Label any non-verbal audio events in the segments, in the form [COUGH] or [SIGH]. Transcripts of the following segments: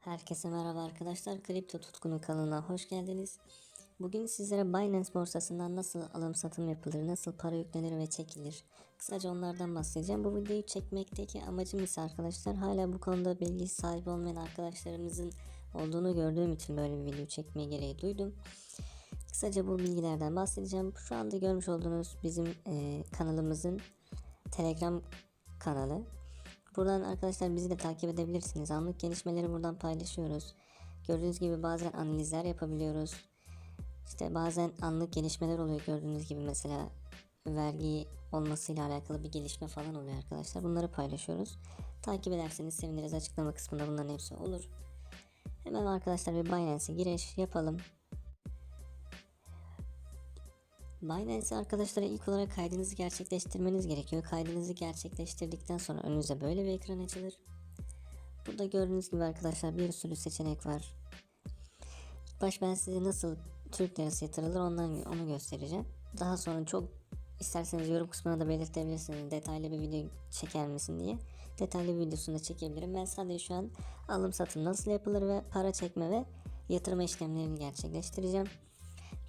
Herkese merhaba arkadaşlar. Kripto Tutkunu kanalına hoş geldiniz. Bugün sizlere Binance borsasından nasıl alım satım yapılır, nasıl para yüklenir ve çekilir. Kısaca onlardan bahsedeceğim. Bu videoyu çekmekteki amacım ise arkadaşlar hala bu konuda bilgi sahibi olmayan arkadaşlarımızın olduğunu gördüğüm için böyle bir video çekmeye gereği duydum. Kısaca bu bilgilerden bahsedeceğim. Şu anda görmüş olduğunuz bizim e, kanalımızın Telegram kanalı. Buradan arkadaşlar bizi de takip edebilirsiniz. Anlık gelişmeleri buradan paylaşıyoruz. Gördüğünüz gibi bazen analizler yapabiliyoruz. İşte bazen anlık gelişmeler oluyor gördüğünüz gibi mesela vergi olmasıyla alakalı bir gelişme falan oluyor arkadaşlar. Bunları paylaşıyoruz. Takip ederseniz seviniriz. Açıklama kısmında bunların hepsi olur. Hemen arkadaşlar bir Binance'e giriş yapalım. Binance arkadaşlara ilk olarak kaydınızı gerçekleştirmeniz gerekiyor. Kaydınızı gerçekleştirdikten sonra önünüze böyle bir ekran açılır. Burada gördüğünüz gibi arkadaşlar bir sürü seçenek var. İlk baş ben size nasıl Türk lirası yatırılır ondan onu göstereceğim. Daha sonra çok isterseniz yorum kısmına da belirtebilirsiniz detaylı bir video çeker misin diye. Detaylı bir videosunu da çekebilirim. Ben sadece şu an alım satım nasıl yapılır ve para çekme ve yatırma işlemlerini gerçekleştireceğim.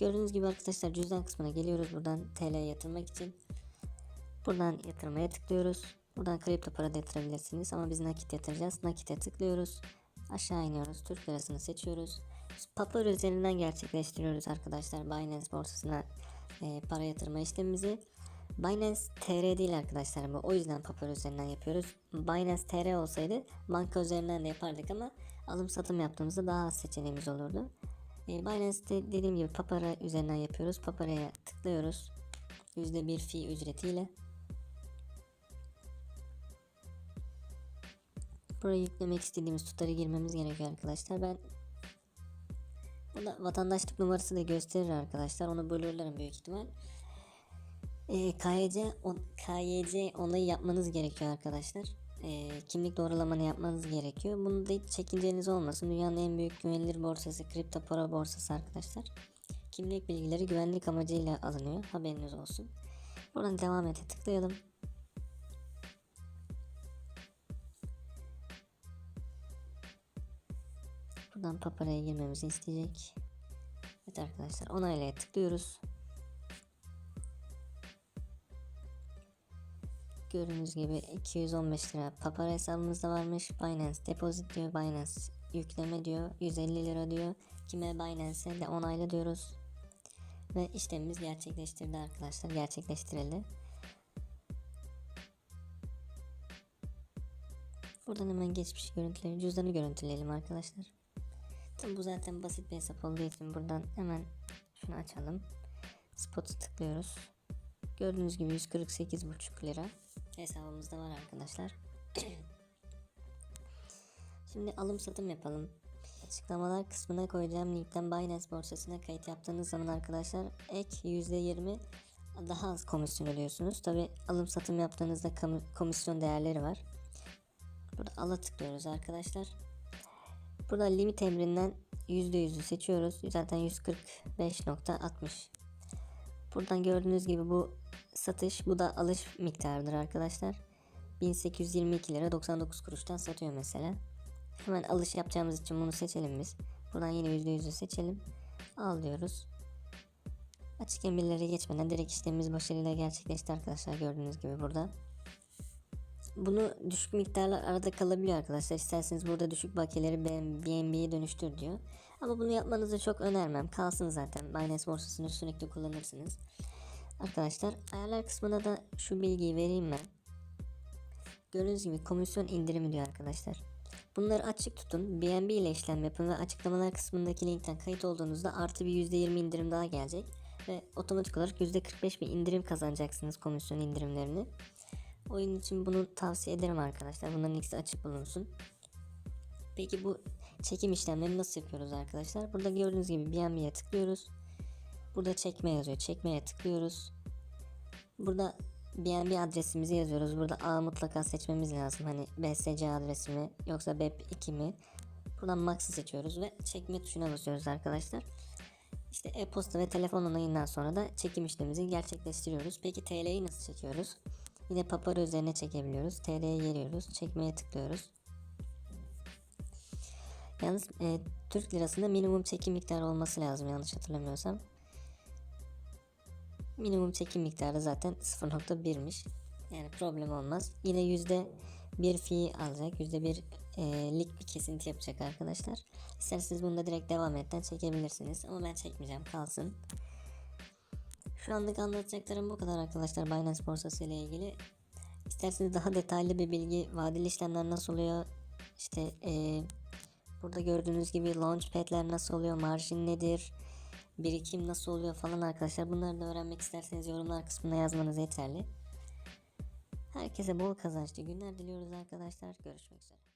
Gördüğünüz gibi arkadaşlar cüzdan kısmına geliyoruz buradan TL yatırmak için. Buradan yatırmaya tıklıyoruz. Buradan kripto para da yatırabilirsiniz ama biz nakit yatıracağız. Nakite tıklıyoruz. Aşağı iniyoruz. Türk lirasını seçiyoruz. Papar üzerinden gerçekleştiriyoruz arkadaşlar Binance borsasına e, para yatırma işlemimizi. Binance TR değil arkadaşlar bu. O yüzden Papar üzerinden yapıyoruz. Binance TR olsaydı banka üzerinden de yapardık ama alım satım yaptığımızda daha az seçeneğimiz olurdu. E, Binance'de dediğim gibi Papara üzerinden yapıyoruz. Papara'ya tıklıyoruz. %1 fi ücretiyle. Buraya yüklemek istediğimiz tutarı girmemiz gerekiyor arkadaşlar. Ben burada vatandaşlık numarası da gösterir arkadaşlar. Onu bölürlerim büyük ihtimal. E, KYC, on, KYC onayı yapmanız gerekiyor arkadaşlar. E, kimlik doğrulamanı yapmanız gerekiyor. Bunu da hiç çekinceniz olmasın. Dünyanın en büyük güvenilir borsası kripto para borsası arkadaşlar. Kimlik bilgileri güvenlik amacıyla alınıyor. Haberiniz olsun. Buradan devam ete tıklayalım. Buradan paparaya girmemizi isteyecek. Evet arkadaşlar onaylaya tıklıyoruz. Gördüğünüz gibi 215 lira papara hesabımızda varmış. Binance deposit diyor. Binance yükleme diyor. 150 lira diyor. Kime Binance'e de onayla diyoruz. Ve işlemimiz gerçekleştirdi arkadaşlar. Gerçekleştirildi. Buradan hemen geçmiş görüntüleri, cüzdanı görüntüleyelim arkadaşlar. Tabi bu zaten basit bir hesap olduğu için buradan hemen şunu açalım. Spot'u tıklıyoruz. Gördüğünüz gibi 148,5 lira hesabımızda var arkadaşlar. [CLEARS THROAT] Şimdi alım satım yapalım. Açıklamalar kısmına koyacağım linkten Binance borsasına kayıt yaptığınız zaman arkadaşlar ek %20 daha az komisyon ödüyorsunuz. Tabi alım satım yaptığınızda komisyon değerleri var. Burada ala tıklıyoruz arkadaşlar. Burada limit emrinden %100'ü seçiyoruz. Zaten 145.60. Buradan gördüğünüz gibi bu satış bu da alış miktarıdır arkadaşlar. 1822 lira 99 kuruştan satıyor mesela. Hemen alış yapacağımız için bunu seçelim biz. Buradan yine %100'ü seçelim. Al diyoruz. Açık emirlere geçmeden direkt işlemimiz başarıyla gerçekleşti arkadaşlar gördüğünüz gibi burada. Bunu düşük miktarlar arada kalabiliyor arkadaşlar. İsterseniz burada düşük bakiyeleri BNB'ye dönüştür diyor. Ama bunu yapmanızı çok önermem. Kalsın zaten. Binance borsasını sürekli kullanırsınız. Arkadaşlar ayarlar kısmına da şu bilgiyi vereyim ben. Gördüğünüz gibi komisyon indirimi diyor arkadaşlar. Bunları açık tutun. BNB ile işlem yapın ve açıklamalar kısmındaki linkten kayıt olduğunuzda artı bir %20 indirim daha gelecek. Ve otomatik olarak %45 bir indirim kazanacaksınız komisyon indirimlerini. Oyun için bunu tavsiye ederim arkadaşlar. Bunların ikisi açık bulunsun. Peki bu çekim işlemlerini nasıl yapıyoruz arkadaşlar? Burada gördüğünüz gibi BNB'ye tıklıyoruz. Burada çekme yazıyor. Çekmeye tıklıyoruz. Burada BNB adresimizi yazıyoruz. Burada A mutlaka seçmemiz lazım. Hani BSC adresi mi yoksa BEP2 mi? Buradan Max'ı seçiyoruz ve çekme tuşuna basıyoruz arkadaşlar. İşte e-posta ve telefon onayından sonra da çekim işlemimizi gerçekleştiriyoruz. Peki TL'yi nasıl çekiyoruz? Yine papara üzerine çekebiliyoruz. TL'ye geliyoruz. Çekmeye tıklıyoruz. Yalnız e, Türk lirasında minimum çekim miktarı olması lazım yanlış hatırlamıyorsam. Minimum çekim miktarı zaten 0.1'miş. Yani problem olmaz. Yine yüzde bir fee alacak. Yüzde bir e, lik bir kesinti yapacak arkadaşlar. İsterseniz bunu da direkt devam etten çekebilirsiniz. Ama ben çekmeyeceğim kalsın. Şu anlık anlatacaklarım bu kadar arkadaşlar Binance borsası ile ilgili. İsterseniz daha detaylı bir bilgi vadeli işlemler nasıl oluyor işte e, burada gördüğünüz gibi launchpad'ler nasıl oluyor marjin nedir birikim nasıl oluyor falan arkadaşlar bunları da öğrenmek isterseniz yorumlar kısmına yazmanız yeterli. Herkese bol kazançlı günler diliyoruz arkadaşlar. Görüşmek üzere.